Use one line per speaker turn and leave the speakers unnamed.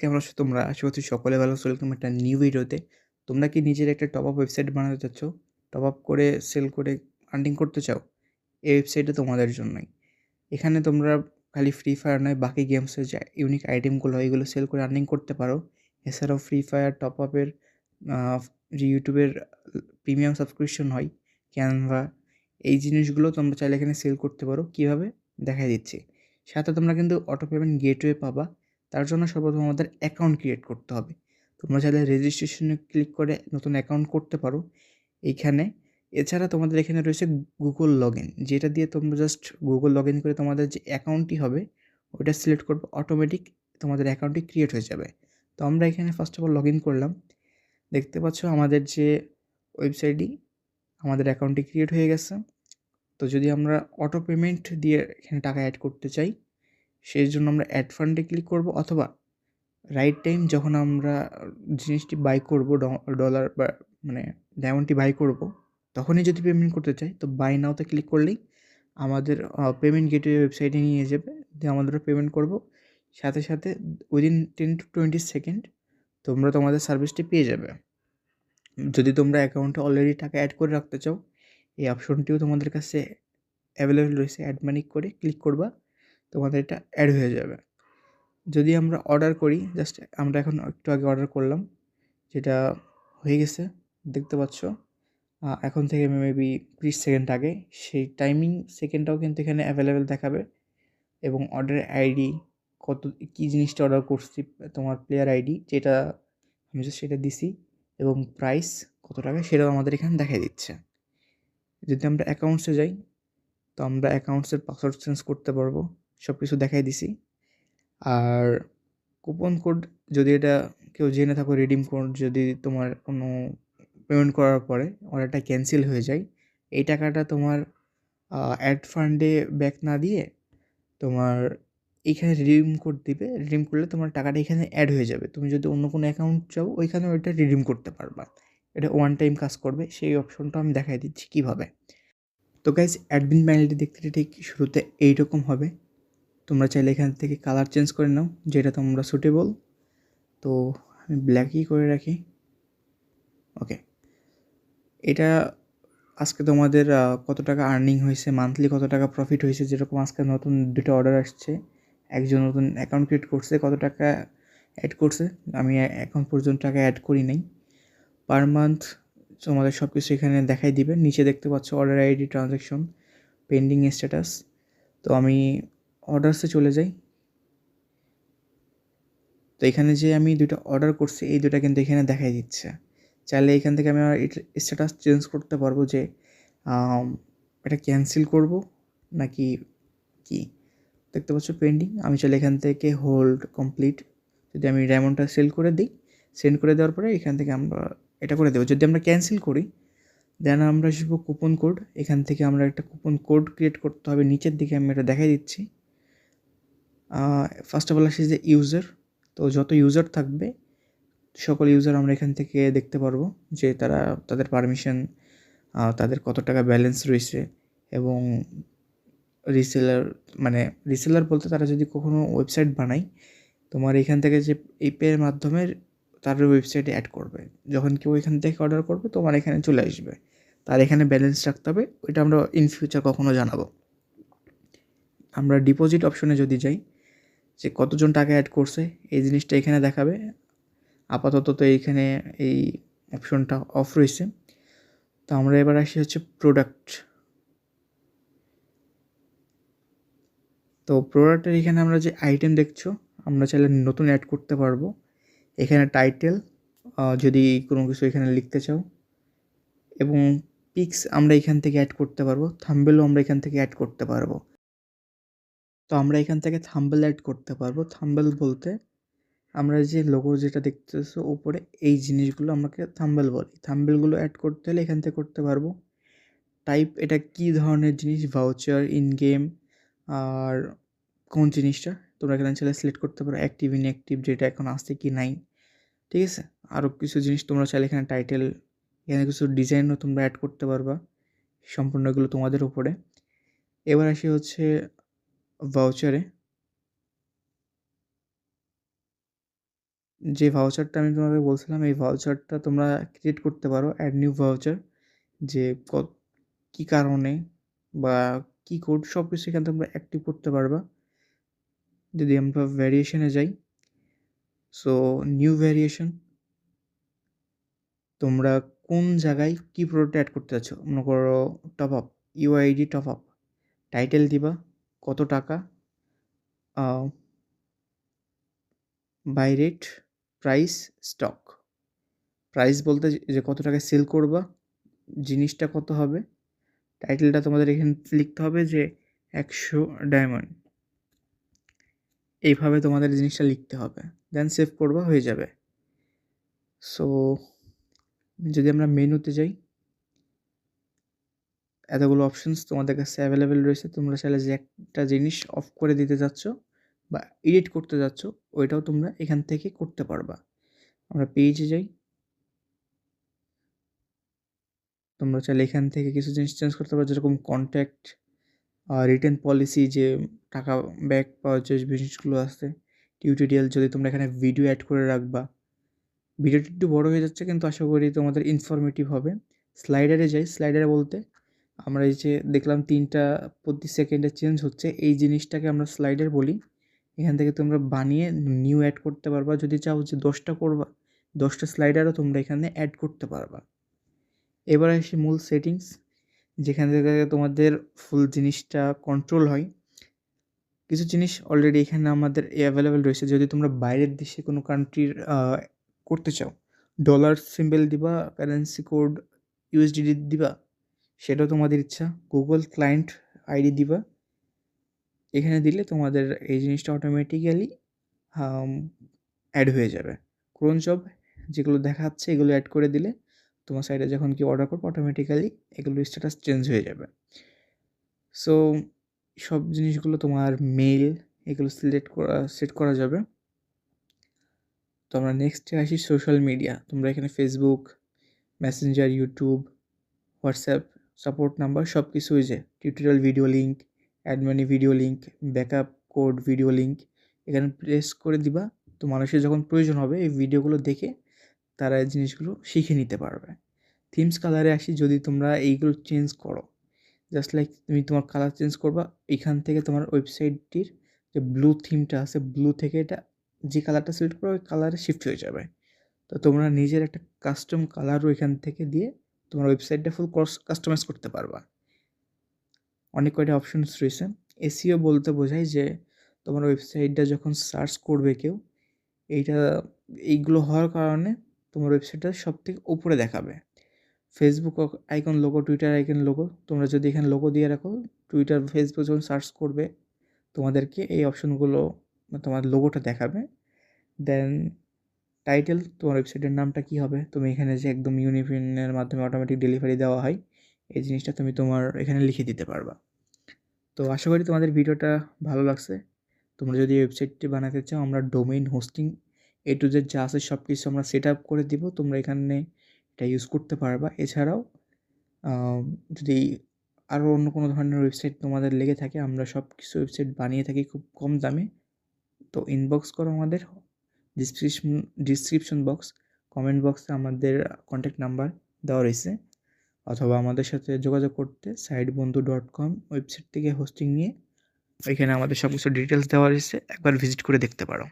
কেমন আছো তোমরা? আশা করছি সকলে ভালো আছো। ওয়েলকাম একটা নিউ ভিডিওতে। তোমরা কি নিজের একটা টপ আপ ওয়েবসাইট বানাতে চাচ্ছ? টপ আপ করে সেল করে আর্নিং করতে চাও? এই ওয়েবসাইটটা তোমাদের জন্যই। এখানে তোমরা খালি ফ্রি ফায়ার নয় বাকি গেমসের যে ইউনিক আইটেমগুলো হয় এগুলো সেল করে আর্নিং করতে পারো। এছাড়াও ফ্রি ফায়ার টপ আপের আ ইউটিউবের প্রিমিয়াম সাবস্ক্রিপশন হয়, ক্যানভা এই জিনিসগুলো তোমরা চাইলে এখানে সেল করতে পারো। কীভাবে? দেখাই দিচ্ছি। সাথে তোমরা কিন্তু অটো পেমেন্ট গেটওয়ে পাবা। তার জন্য সর্বপ্রথম আমাদের অ্যাকাউন্ট ক্রিয়েট করতে হবে। তোমরা চাইলে রেজিস্ট্রেশনে ক্লিক করে নতুন অ্যাকাউন্ট করতে পারো। এইখানে এছাড়া তোমাদের এখানে রয়েছে গুগল লগ যেটা দিয়ে তোমরা জাস্ট গুগল লগ করে তোমাদের যে অ্যাকাউন্টটি হবে, ওইটা সিলেক্ট করবে অটোমেটিক তোমাদের অ্যাকাউন্টটি ক্রিয়েট হয়ে যাবে। তো আমরা এখানে ফার্স্ট অফ অল লগ করলাম। দেখতে পাচ্ছ আমাদের যে ওয়েবসাইটটি আমাদের অ্যাকাউন্টটি ক্রিয়েট হয়ে গেছে। তো যদি আমরা অটো পেমেন্ট দিয়ে এখানে টাকা অ্যাড করতে চাই সেই জন্য আমরা অ্যাড ফান্ডে ক্লিক করব অথবা রাইট টাইম যখন আমরা জিনিসটি বাই করব ডলার বা মানে ডায়মন্ডটি বাই করব, তখনই যদি পেমেন্ট করতে চাই, তো বাই নাওতে ক্লিক করলেই আমাদের পেমেন্ট গেটওয়ে ওয়েবসাইটে নিয়ে যাবে, দিয়ে আমাদের পেমেন্ট করব। সাথে সাথে within ten to twenty second তোমরা তোমাদের সার্ভিসটি পেয়ে যাবে। যদি তোমরা অ্যাকাউন্টে অলরেডি টাকা অ্যাড করে রাখতে চাও, এই অপশনটিও তোমাদের কাছে অ্যাভেলেবেল রয়েছে। অ্যাড মানি করে ক্লিক করবা। তোমাদের এটা অ্যাড হয়ে যাবে। যদি আমরা অর্ডার করি জাস্ট আমরা এখন একটু আগে অর্ডার করলাম, যেটা হয়ে গেছে, দেখতে পাচ্ছ। এখন থেকে মেবি ত্রিশ সেকেন্ড আগে, সেই টাইমিং সেকেন্ডটাও কিন্তু এখানে অ্যাভেলেবেল দেখাবে। এবং অর্ডারের আইডি কত, কী জিনিসটা অর্ডার করছি, তোমার প্লেয়ার আইডি যেটা আমি সেটা দিছি, এবং প্রাইস কত টাকা, সেটাও আমাদের এখানে দেখাই দিচ্ছে। যদি আমরা অ্যাকাউন্টসে যাই, তো আমরা অ্যাকাউন্টসের পাসওয়ার্ড চেঞ্জ করতে পারব। সব কিছু দেখাই দিছি। আর কুপন কোড যদি এটা কেউ জেনে থাকো রিডিম কোড যদি তোমার কোনো পেমেন্ট করার পরে অর্ডারটা ক্যান্সেল হয়ে যায়, এই টাকাটা তোমার অ্যাড ফান্ডে ব্যাক না দিয়ে তোমার এইখানে রিডিম কোড দিবে। রিডিম করলে তোমার টাকাটা এখানে অ্যাড হয়ে যাবে। তুমি যদি অন্য কোনো অ্যাকাউন্ট চাও, ওইখানে ওইটা রিডিম করতে পারবা। এটা ওয়ান টাইম কাজ করবে। সেই অপশনটা আমি দেখাই দিচ্ছি কীভাবে। তো গাইজ অ্যাডমিন প্যানেলটি দেখতে ঠিক শুরুতে এইরকম হবে। তোমরা চাইলে এখান থেকে কালার চেঞ্জ করে নাও, যেটা তোমরা সুটেবল তো আমি ব্ল্যাকই করে রাখি। ওকে এটা আজকে তোমাদের কত টাকা আর্নিং হয়েছে মান্থলি কত টাকা প্রফিট হয়েছে, যেরকম আজকে নতুন দুটো অর্ডার আসছে। একজন নতুন অ্যাকাউন্ট ক্রিয়েট করছে, কত টাকা অ্যাড করছে, আমি এখন পর্যন্ত টাকা অ্যাড করি নাই। পার মান্থ তোমাদের সব কিছু এখানে দেখাই দিবে। নিচে দেখতে পাচ্ছ order ID transaction pending status তো আমি অর্ডারসে চলে যাই। তো এখানে যে আমি দুটো অর্ডার করছি, এই দুটা কিন্তু এখানে দেখাই দিচ্ছে। চাইলে এখান থেকে আমি আমার স্ট্যাটাস চেঞ্জ করতে পারব যে এটা ক্যান্সেল করব নাকি কি? দেখতে পাচ্ছ পেন্ডিং আমি চাইলে এখান থেকে হোল্ড কমপ্লিট যদি আমি ডায়মন্ডটা সেল করে দিই সেন্ড করে দেওয়ার পরে এখান থেকে আমরা এটা করে দেবো। যদি আমরা ক্যান্সেল করি দেন আমরা আসব কুপন কোড এখান থেকে আমরা একটা কুপন কোড ক্রিয়েট করতে হবে। নিচের দিকে আমি এটা দেখাই দিচ্ছি। ফার্স্ট অফ অল আসে যে ইউজার তো যত ইউজার থাকবে, সকল ইউজার আমরা এখান থেকে দেখতে পারব যে তারা তাদের পারমিশন তাদের কত টাকা ব্যালেন্স রয়েছে এবং রিসেলার মানে রিসেলার বলতে তারা যদি কখনো ওয়েবসাইট বানায়, তোমার এখান থেকে যে এই মাধ্যমে তার ওয়েবসাইটে অ্যাড করবে। যখন কেউ এখান থেকে অর্ডার করবে, তোমার এখানে চলে আসবে। তার এখানে ব্যালেন্স রাখতে হবে, ওইটা আমরা ইন ফিউচার কখনো জানাব। আমরা ডিপোজিট অপশনে যদি যাই যে কতজন টাকা অ্যাড করছে, এই জিনিসটা এখানে দেখাবে। আপাতত তো এইখানে এই অপশনটা অফ রয়েছে। তো আমরা এবার আসি হচ্ছে প্রোডাক্ট তো প্রোডাক্টের এখানে আমরা যে আইটেম দেখছ, আমরা চাইলে নতুন অ্যাড করতে পারব। এখানে টাইটেল যদি কোনো কিছু এখানে লিখতে চাও। এবং পিক্স আমরা এখান থেকে অ্যাড করতে পারব থাম্বেলও আমরা এখান থেকে অ্যাড করতে পারব। তো আমরা এখান থেকে থাম্বেল অ্যাড করতে পারব। থাম্বেল বলতে আমরা যে লোগো যেটা দেখতেছো উপরে, এই জিনিসগুলো আমাকে থাম্বেল বলি। থাম্বেলগুলো অ্যাড করতে হলে এখান থেকে করতে পারব। টাইপ এটা কী ধরনের জিনিস? ভাউচার ইন গেম আর কোন জিনিসটা? তোমরা এখানে চাইলে সিলেক্ট করতে পারো। অ্যাক্টিভ ইনঅ্যাক্টিভ যেটা এখন আসছে কি নাই। ঠিক আছে? আরও কিছু জিনিস তোমরা চাইলে এখানে টাইটেল এখানে কিছু ডিজাইনও তোমরা অ্যাড করতে পারবা। সম্পূর্ণ এগুলো তোমাদের উপরে। এবার আসি হচ্ছে ভাউচারে যে ভাউচারটা আমি তোমাকে বলছিলাম, এই ভাউচারটা তোমরা ক্রিয়েট করতে পারো অ্যাড নিউ ভাউচার যে ক কারণে বা কী কোড সব কিছু এখানে তোমরা অ্যাক্টিভ করতে পারবা। যদি আমরা ভ্যারিয়েশনে যাই সো নিউ ভ্যারিয়েশন তোমরা কোন জায়গায় কী প্রোডাক্ট অ্যাড করতে চাচ্ছ? মনে করো top up UID top up title দিবা কত টাকা? Buy rate, price, stock. Price বলতে যে কত টাকায় সেল করবা, জিনিসটা কত হবে, টাইটেলটা তোমাদের এখানে লিখতে হবে যে একশো ডায়মন্ড। এইভাবে তোমাদের জিনিসটা লিখতে হবে, দেন সেভ করবা, হয়ে যাবে। সো, যদি আমরা মেনুতে যাই এতগুলো অপশনস তোমাদের কাছে অ্যাভেলেবেল রয়েছে, তোমরা চাইলে যে একটা জিনিস অফ করে দিতে যাচ্ছ বা এডিট করতে যাচ্ছ, ওইটাও তোমরা এখান থেকে করতে পারবা। আমরা পেজে যাই। তোমরা চাইলে এখান থেকে কিছু জিনিস চেঞ্জ করতে পারো, যেরকম কন্ট্যাক্ট রিটার্ন পলিসি যে টাকা ব্যাক পাওয়ার যে জিনিসগুলো আছে টিউটোরিয়াল যদি তোমরা এখানে ভিডিও অ্যাড করে রাখবা। ভিডিওটি একটু বড় হয়ে যাচ্ছে কিন্তু আশা করি তোমাদের ইনফরমেটিভ হবে। স্লাইডারে যাই স্লাইডারে বলতে আমরা এই যে দেখলাম তিনটা প্রতি সেকেন্ডে চেঞ্জ হচ্ছে, এই জিনিসটাকে আমরা স্লাইডার বলি। এখান থেকে তোমরা বানিয়ে নিউ অ্যাড করতে পারবা। যদি চাও যে দশটা করবা, দশটা স্লাইডারও তোমরা এখানে অ্যাড করতে পারবা। এবার আসি মূল সেটিংস যেখান থেকে তোমাদের ফুল জিনিসটা কন্ট্রোল হয়। কিছু জিনিস অলরেডি এখানে আমাদের অ্যাভেলেবেল রয়েছে। যদি তোমরা বাইরের দেশে কোনো কান্ট্রির করতে চাও ডলার সিম্বল দিবা কারেন্সি কোড ইউএসডিডি দিবা সেটাও তোমাদের ইচ্ছা। গুগল ক্লায়েন্ট আইডি দিবা। এখানে দিলে তোমাদের এই জিনিসটা অটোমেটিক্যালি অ্যাড হয়ে যাবে। ক্রোন জব যেগুলো দেখাচ্ছে, এগুলো অ্যাড করে দিলে তোমার সাইডে যখন কি অর্ডার করবে অটোমেটিক্যালি এগুলো স্ট্যাটাস চেঞ্জ হয়ে যাবে। সো সব জিনিসগুলো তোমার মেল এগুলো সিলেক্ট করা সেট করা যাবে। তো আমরা নেক্সটে আসি সোশ্যাল মিডিয়া তোমরা এখানে Facebook Messenger YouTube WhatsApp support number সব কিছুই যে tutorial video link add money video link backup code video link এখানে প্রেস করে দিবা। তো মানুষের যখন প্রয়োজন হবে, এই ভিডিওগুলো দেখে তারা এই জিনিসগুলো শিখে নিতে পারবে। থিমস কালারে আসি, যদি তোমরা এইগুলো চেঞ্জ করো জাস্ট লাইক তুমি তোমার কালার চেঞ্জ করবা, এখান থেকে তোমার ওয়েবসাইটটির যে ব্লু থিমটা আছে ব্লু থেকে এটা যে কালারটা সিলেক্ট করো ওই কালারে শিফট হয়ে যাবে। তো তোমরা নিজের একটা কাস্টম কালারও এখান থেকে দিয়ে তোমার ওয়েবসাইটটা ফুল কাস্টমাইজ করতে পারবা। অনেক কয়টা অপশনস রয়েছে। এসিও বলতে বোঝায় যে তোমার ওয়েবসাইটটা যখন সার্চ করবে কেউ, এইটা, এইগুলো হওয়ার কারণে তোমার ওয়েবসাইটটা সব থেকে উপরে দেখাবে। Facebook icon logo Twitter icon logo তোমরা যদি এখানে লোগো দিয়ে রাখো টুইটার ফেসবুক যখন সার্চ করবে, তোমাদেরকে এই অপশনগুলো তোমার লোগোটা দেখাবে। দেন টাইটেল তোমার ওয়েবসাইটের নামটা কী হবে? তুমি এখানে যে একদম ইউনিফিনের মাধ্যমে অটোমেটিক ডেলিভারি দেওয়া হয়, এই জিনিসটা তুমি তোমার এখানে লিখে দিতে পারবা। তো আশা করি তোমাদের ভিডিওটা ভালো লাগছে। তোমরা যদি ওয়েবসাইটটি বানাতে চাও, আমরা domain hosting A to Z যা আছে সব কিছু আমরা সেট আপ করে দিব। তোমরা এখানে এটা ইউজ করতে পারবা। এছাড়াও যদি আরও অন্য কোনো ধরনের ওয়েবসাইট তোমাদের লেগে থাকে, আমরা সব কিছু ওয়েবসাইট বানিয়ে থাকি খুব কম দামে। তো ইনবক্স করো আমাদের। ডিসক্রিপশন ডিসক্রিপশন বক্স কমেন্ট বক্সে আমাদের কন্ট্যাক্ট নাম্বার দেওয়া রয়েছে। অথবা আমাদের সাথে যোগাযোগ করতে site Bondhu dot com website থেকে হোস্টিং নিয়ে এখানে আমাদের সব কিছু ডিটেলস দেওয়া রয়েছে। একবার ভিজিট করে দেখতে পারো।